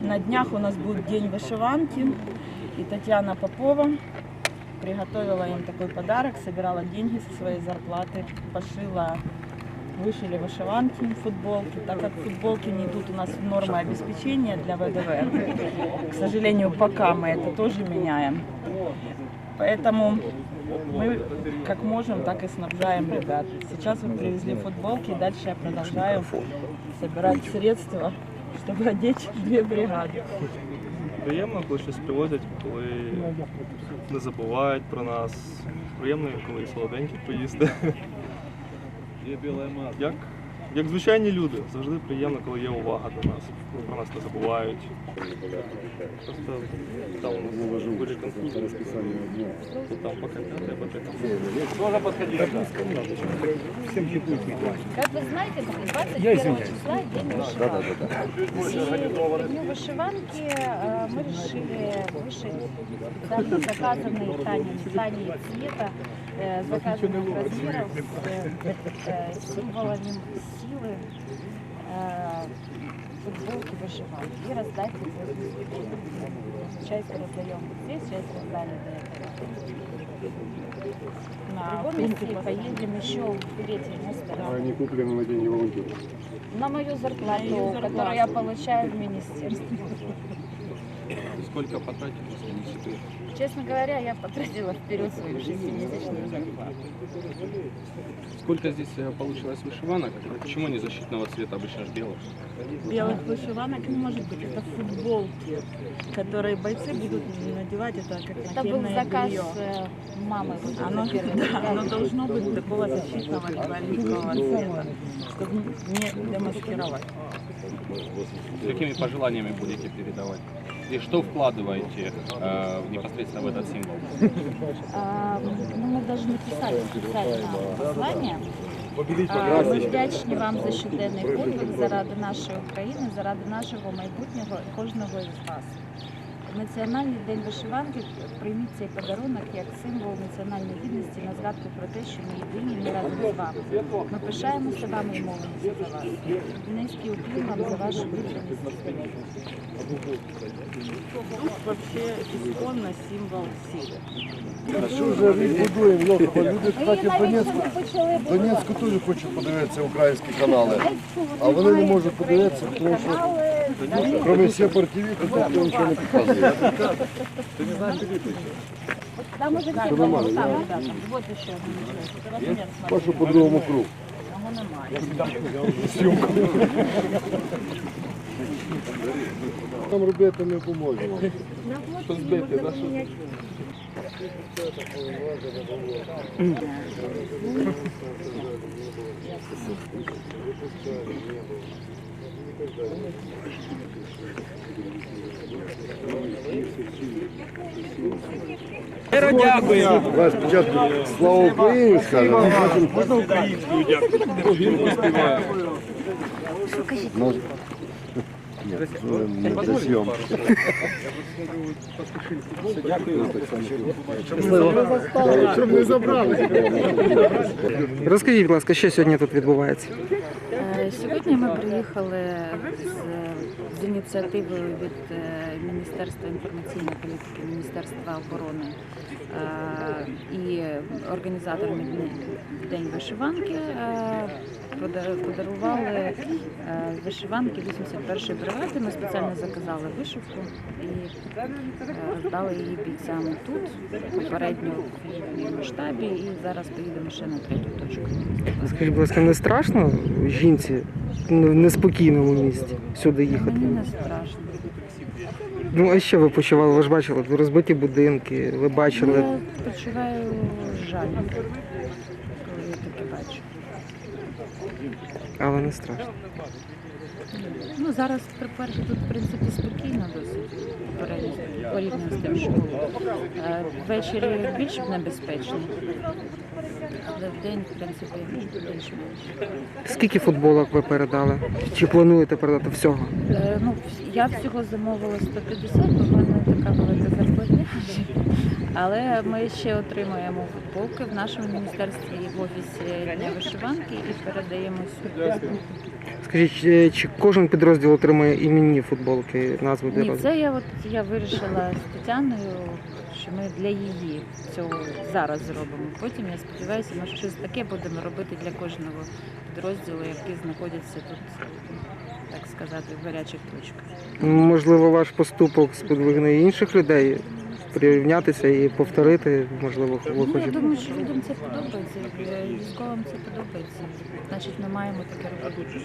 На днях у нас будет день вышиванки, и Татьяна Попова приготовила им такой подарок, собирала деньги со своей зарплаты, пошила, вышили вышиванки, футболки, так как футболки не идут у нас в нормы обеспечения для ВДВ. К сожалению, пока мы это тоже меняем. Поэтому мы как можем, так и снабжаем ребят. Сейчас вот привезли футболки, и дальше я продолжаю собирать средства, чтобы одеть две бригады. Приємно, коли щось привозять, коли не забувають про нас. Приємно, коли і солоденькі поїсти. Як, як звичайні люди, завжди приємно, коли є увага до нас. Коли про нас не забувають. Просто там у нас були конфлікти. Тут там поки п'ятий, поки там. Как вы знаете, 21 числа день вышиванки. И к дню вышиванки э, мы решили вышить специально заказанные ткани, ткани цвета, э, заказанных размеров с э, символами силы э, футболки вышиванки и раздать. Часть раздаем здесь, часть раздали до этого. На, принципе, поедем еще в третье место. Они куплены на деньги волонтеров. На мою зарплату. которую я получаю в министерстве. Сколько потратили, если не секрет? Честно говоря, я потратила вперед свою шестимесячную зарплату. Сколько здесь э, получилось вышиванок? Почему не защитного цвета, обычно же белых? Белых вышиванок не может быть, это футболки, которые бойцы будут надевать, это как Это был заказ белье. э, мамы. вот Оно, да, оно должно быть такого защитного оливкового цвета, чтобы не демаскировать. С какими пожеланиями будете передавать? И что вкладываете э, непосредственно в этот символ? А, ну, ми навіть написали спеціальне послання. А, Ми вдячні вам за щоденний подвиг заради нашої України, заради нашого майбутнього і кожного із вас. Національний день вишиванки прийміть цей подарунок як символ національної гідності на згадку про те, що ми єдині, ми разом з вами. Ми пишаємося вами і молимося за вас. Низький уклін вам за вашу відданість. Тут вообще исконно символ силы. А що вже відбудуємо, Йоха? Люди, кстати, в Донецьку, в Донецьку теж хочуть подивитися українські канали. А вони не можуть подивитися, тому що Сепар ТВ, тут ніхто нічого не показує. Там уже Це нормально, Там, я да, там, вот еще один бачу по другому кругу. Його немає. Там робити не поможемо. Что сбейте, да? Что... Давай спочатку слава Україні скажемо. Можна українською дякую. ні, це не для зйомки. Щоб не забрали. Розкажіть, будь ласка, що сьогодні тут відбувається? Е, Сьогодні ми приїхали з, з ініціативою від е, Міністерства інформаційної політики, Міністерства оборони е, організаторами День вишиванки е, подарували е, вишиванки 81-ї бригади. Ми спеціально заказали вишивку і е, роздали її бійцям тут, попередньо в штабі, і зараз поїдемо ще на третю точку. Скажіть, будь ласка, не страшно жінці в неспокійному місці сюди їхати? Мені не страшно. Ну а що ви почували? Ви ж бачили розбиті будинки, ви бачили. Я почуваю жаль, коли я таке бачу. Але не страшно. Ну зараз по-перше, тут в принципі спокійно досить порівняно- з тим, що було. Е, Ввечері більш небезпечно, але в день, в принципі, більш-менш. Скільки футболок ви передали? Чи плануєте передати всього? Е, Ну, я всього замовила 150, бо в мене така велика зарплатня. Але ми ще отримуємо футболки в нашому міністерстві і в офісі Дня вишиванки і передаємо сюди. Скажіть, чи- кожен підрозділ отримує іменні футболки, назви де Ні, роз- це я от я вирішила з Тетяною, що ми для її цього зараз зробимо. Потім я сподіваюся, ми щось таке будемо робити для кожного підрозділу, які знаходяться тут, так сказати, в гарячих точках. Можливо, ваш поступок сподвигне інших людей порівнятися і повторити, можливо, ви Ну, я хочете. думаю, що людям це подобається, військовим це подобається. Значить, ми маємо таке робити.